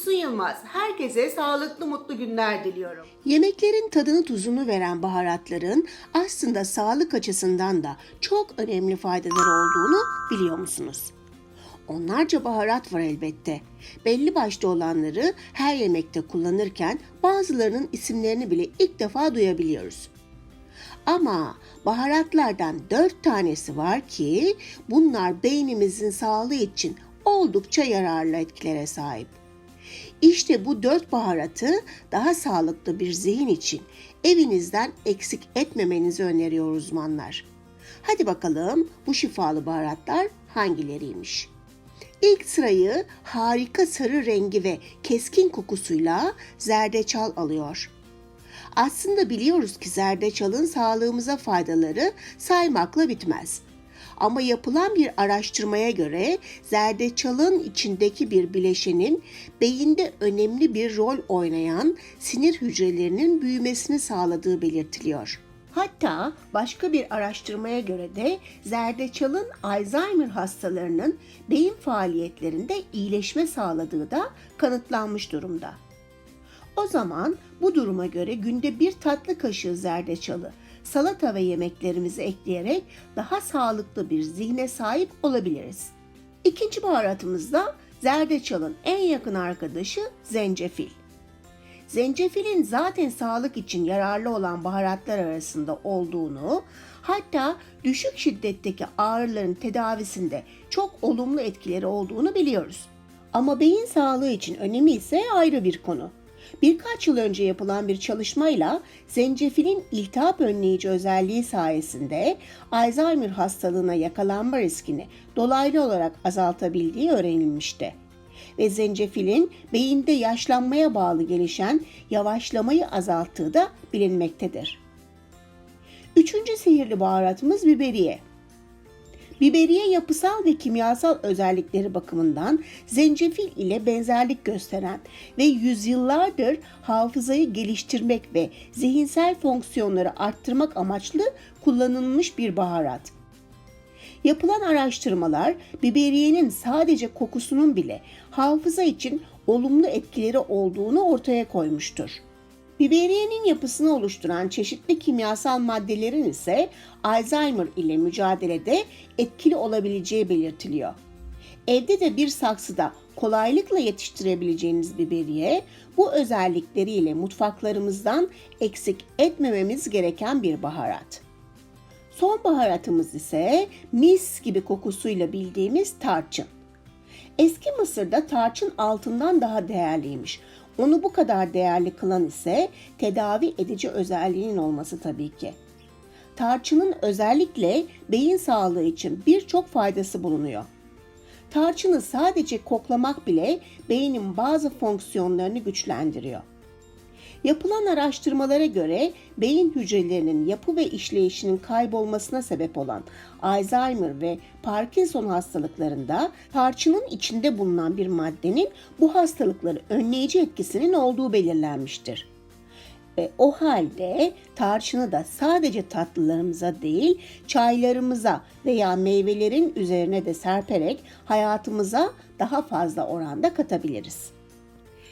Efsun Yılmaz. Herkese sağlıklı mutlu günler diliyorum. Yemeklerin tadını tuzunu veren baharatların aslında sağlık açısından da çok önemli faydaları olduğunu biliyor musunuz? Onlarca baharat var elbette. Belli başta olanları her yemekte kullanırken bazılarının isimlerini bile ilk defa duyabiliyoruz. Ama baharatlardan dört tanesi var ki bunlar beynimizin sağlığı için oldukça yararlı etkilere sahip. İşte bu dört baharatı daha sağlıklı bir zihin için evinizden eksik etmemenizi öneriyor uzmanlar. Hadi bakalım bu şifalı baharatlar hangileriymiş? İlk sırayı harika sarı rengi ve keskin kokusuyla zerdeçal alıyor. Aslında biliyoruz ki zerdeçalın sağlığımıza faydaları saymakla bitmez. Ama yapılan bir araştırmaya göre zerdeçalın içindeki bir bileşenin beyinde önemli bir rol oynayan sinir hücrelerinin büyümesini sağladığı belirtiliyor. Hatta başka bir araştırmaya göre de zerdeçalın Alzheimer hastalarının beyin faaliyetlerinde iyileşme sağladığı da kanıtlanmış durumda. O zaman bu duruma göre günde bir tatlı kaşığı zerdeçalı salata ve yemeklerimize ekleyerek daha sağlıklı bir zihne sahip olabiliriz. İkinci baharatımız da zerdeçalın en yakın arkadaşı zencefil. Zencefilin zaten sağlık için yararlı olan baharatlar arasında olduğunu, hatta düşük şiddetteki ağrıların tedavisinde çok olumlu etkileri olduğunu biliyoruz. Ama beyin sağlığı için önemi ise ayrı bir konu. Birkaç yıl önce yapılan bir çalışmayla zencefilin iltihap önleyici özelliği sayesinde Alzheimer hastalığına yakalanma riskini dolaylı olarak azaltabildiği öğrenilmişti. Ve zencefilin beyinde yaşlanmaya bağlı gelişen yavaşlamayı azalttığı da bilinmektedir. Üçüncü sihirli baharatımız biberiye. Biberiye yapısal ve kimyasal özellikleri bakımından zencefil ile benzerlik gösteren ve yüzyıllardır hafızayı geliştirmek ve zihinsel fonksiyonları arttırmak amaçlı kullanılmış bir baharat. Yapılan araştırmalar biberiyenin sadece kokusunun bile hafıza için olumlu etkileri olduğunu ortaya koymuştur. Biberiyenin yapısını oluşturan çeşitli kimyasal maddelerin ise Alzheimer ile mücadelede etkili olabileceği belirtiliyor. Evde de bir saksıda kolaylıkla yetiştirebileceğiniz biberiye bu özellikleriyle mutfaklarımızdan eksik etmememiz gereken bir baharat. Son baharatımız ise mis gibi kokusuyla bildiğimiz tarçın. Eski Mısır'da tarçın altından daha değerliymiş. Onu bu kadar değerli kılan ise tedavi edici özelliğinin olması tabii ki. Tarçının özellikle beyin sağlığı için birçok faydası bulunuyor. Tarçını sadece koklamak bile beynin bazı fonksiyonlarını güçlendiriyor. Yapılan araştırmalara göre beyin hücrelerinin yapı ve işleyişinin kaybolmasına sebep olan Alzheimer ve Parkinson hastalıklarında tarçının içinde bulunan bir maddenin bu hastalıkları önleyici etkisinin olduğu belirlenmiştir. Ve o halde tarçını da sadece tatlılarımıza değil, çaylarımıza veya meyvelerin üzerine de serperek hayatımıza daha fazla oranda katabiliriz.